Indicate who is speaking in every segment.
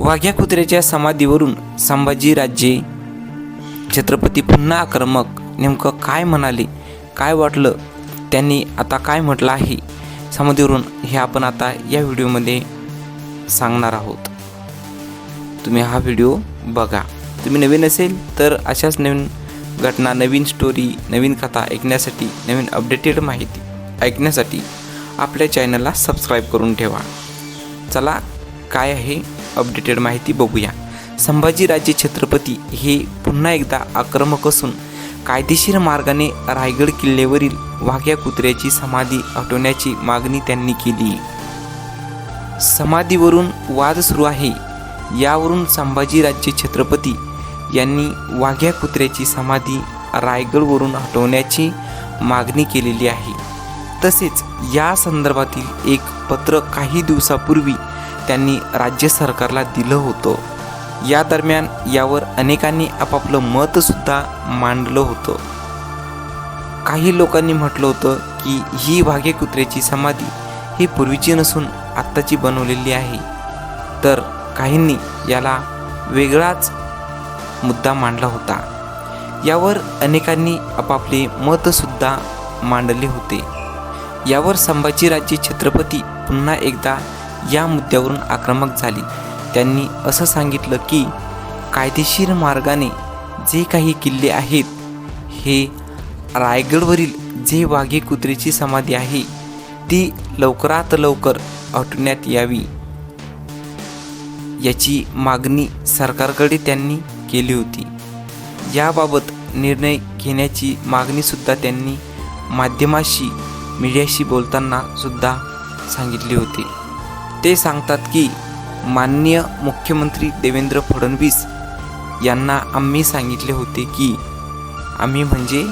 Speaker 1: वाघ्या कुत्र्याच्या समाधीवरून संभाजी राजे छत्रपती पुन्हा आक्रमक नेमकं काय म्हणाले काय वाटलं त्यांनी आता काय म्हटलं आहे समाधीवरून हे आपण आता या व्हिडिओमध्ये सांगणार आहोत. तुम्ही हा व्हिडिओ बघा. तुम्ही नवीन असेल तर अशाच नवीन घटना नवीन स्टोरी नवीन कथा ऐकण्यासाठी नवीन अपडेटेड माहिती ऐकण्यासाठी आपल्या चॅनलला सबस्क्राईब करून ठेवा. चला काय आहे? अपडेटेड माहिती बघूया. संभाजीराजे छत्रपती हे पुन्हा एकदा आक्रमक असून कायदेशीर मार्गाने रायगड किल्ल्यावरील वाघ्या कुत्र्याची समाधी हटवण्याची मागणी त्यांनी केली. समाधीवरून वाद सुरू आहे. यावरून संभाजीराजे छत्रपती यांनी वाघ्या कुत्र्याची समाधी रायगडवरून हटवण्याची मागणी केलेली आहे. तसेच या संदर्भातील एक पत्र काही दिवसापूर्वी त्यांनी राज्य सरकारला दिलं होतं. या दरम्यान यावर अनेकांनी आपापलं मतसुद्धा मांडलं होतं. काही लोकांनी म्हटलं होतं की ही वाघे कुत्र्याची समाधी ही पूर्वीची नसून आत्ताची बनवलेली आहे. तर काहींनी याला वेगळाच मुद्दा मांडला होता. यावर अनेकांनी आपापले मतसुद्धा मांडले होते. यावर संभाजीराजे छत्रपती पुन्हा एकदा या मुद्द्यावरून आक्रमक झाली. त्यांनी असं सांगितलं की कायदेशीर मार्गाने जे काही किल्ले आहेत हे रायगडवरील जे वाघे कुत्रेची समाधी आहे ती लवकरात लवकर हटवण्यात यावी. याची मागणी सरकारकडे त्यांनी केली होती. याबाबत निर्णय घेण्याची मागणीसुद्धा त्यांनी माध्यमाशी मीडियाशी बोलताना सुद्धा सांगितली होती. ते सांगतात की माननीय मुख्यमंत्री देवेंद्र फडणवीस यांना आम्ही सांगितले होते की आम्ही म्हणजे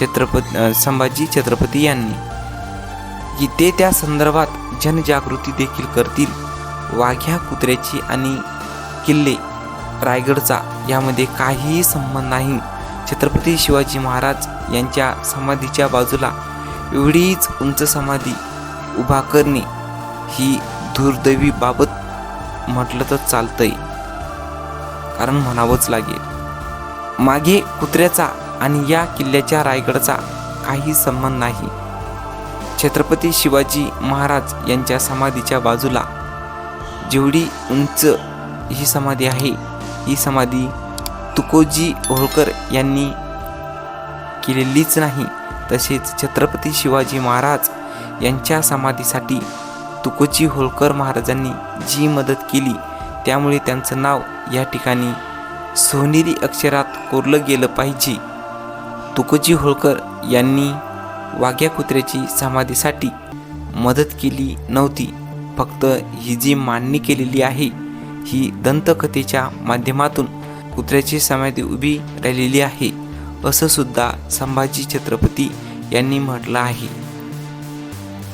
Speaker 1: छत्रपती संभाजी छत्रपती यांनी. की ते त्या संदर्भात जनजागृती देखील करतील वाघ्या कुत्र्याची आणि किल्ले रायगडचा यामध्ये काहीही संबंध नाही. छत्रपती शिवाजी महाराज यांच्या समाधीच्या बाजूला एवढीच उंच समाधी उभा करणे ही दुर्दैवी बाबत म्हटलं तर चालतंय. कारण म्हणावंच लागेल. मागे कुत्र्याचा आणि या किल्ल्याच्या रायगडचा काही संबंध नाही. छत्रपती शिवाजी महाराज यांच्या समाधीच्या बाजूला जेवढी उंच ही समाधी आहे ही समाधी तुकोजी होळकर यांनी केलेलीच नाही. तसेच छत्रपती शिवाजी महाराज यांच्या समाधीसाठी तुकोजी होळकर महाराजांनी जी मदत केली त्यामुळे त्यांचं नाव या ठिकाणी सोनेरी अक्षरात कोरलं गेलं पाहिजे. तुकोजी होळकर यांनी वाघ्या कुत्र्याची समाधीसाठी मदत केली नव्हती. फक्त ही जी मांडणी केलेली आहे ही दंतकथेच्या माध्यमातून कुत्र्याची समाधी उभी राहिलेली आहे असं सुद्धा संभाजी छत्रपती यांनी म्हटलं आहे.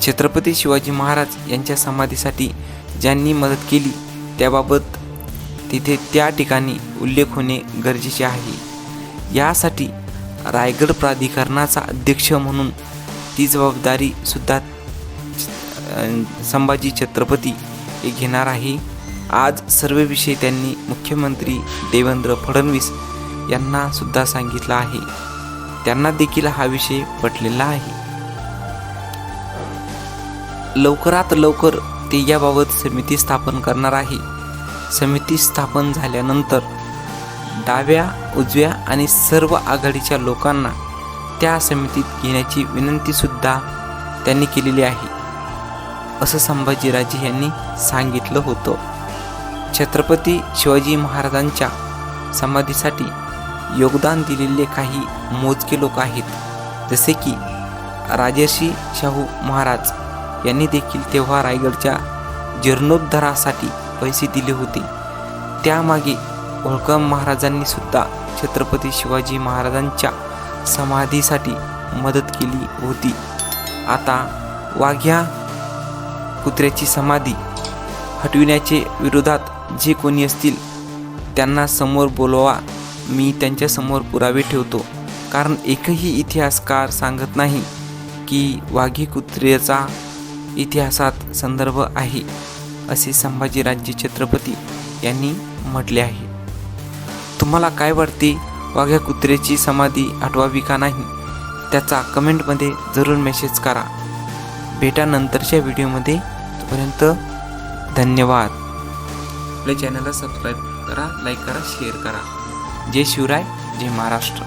Speaker 1: छत्रपती शिवाजी महाराज यांच्या समाधीसाठी ज्यांनी मदत केली त्याबाबत तिथे त्या ठिकाणी उल्लेख होणे गरजेचे आहे. यासाठी रायगड प्राधिकरणाचा अध्यक्ष म्हणून ती जबाबदारी सुद्धा संभाजी छत्रपती हे घेणार आहे. आज सर्व विषय त्यांनी मुख्यमंत्री देवेंद्र फडणवीस यांना सुद्धा सांगितलं आहे. त्यांना देखील हा विषय पटलेला आहे. लवकरात लवकर ते याबाबत समिती स्थापन करणार आहे. समिती स्थापन झाल्यानंतर डाव्या उजव्या आणि सर्व आघाडीच्या लोकांना त्या समितीत घेण्याची विनंतीसुद्धा त्यांनी केलेली आहे. असं संभाजीराजे यांनी सांगितलं होतं. छत्रपती शिवाजी महाराजांच्या समाधीसाठी योगदान दिलेले काही मोजके लोक आहेत. जसे की राजर्षी शाहू महाराज. यांनी देखील तेव्हा रायगडच्या जीर्णोद्धारासाठी पैसे दिले होते. त्यामागे होळकर महाराजांनी सुद्धा छत्रपती शिवाजी महाराजांच्या समाधीसाठी मदत केली होती. आता वाघ्या कुत्र्याची समाधी हटविण्याचे विरोधात जे कोणी असतील त्यांना समोर बोलवा मी त्यांच्यासमोर पुरावे ठेवतो. कारण एकही इतिहासकार सांगत नाही की वाघी कुत्र्याचा इतिहासात संदर्भ आहे असे संभाजीराजे छत्रपती यांनी म्हटले आहे. तुम्हाला काय वाटते? वाघ्या कुत्र्याची समाधी आठवावी का नाही? त्याचा कमेंटमध्ये जरूर मेसेज करा. भेटा नंतरच्या व्हिडिओमध्ये तोपर्यंत धन्यवाद. आपल्या चॅनलला सबस्क्राईब करा लाईक करा शेअर करा. जय शिवराय जय महाराष्ट्र.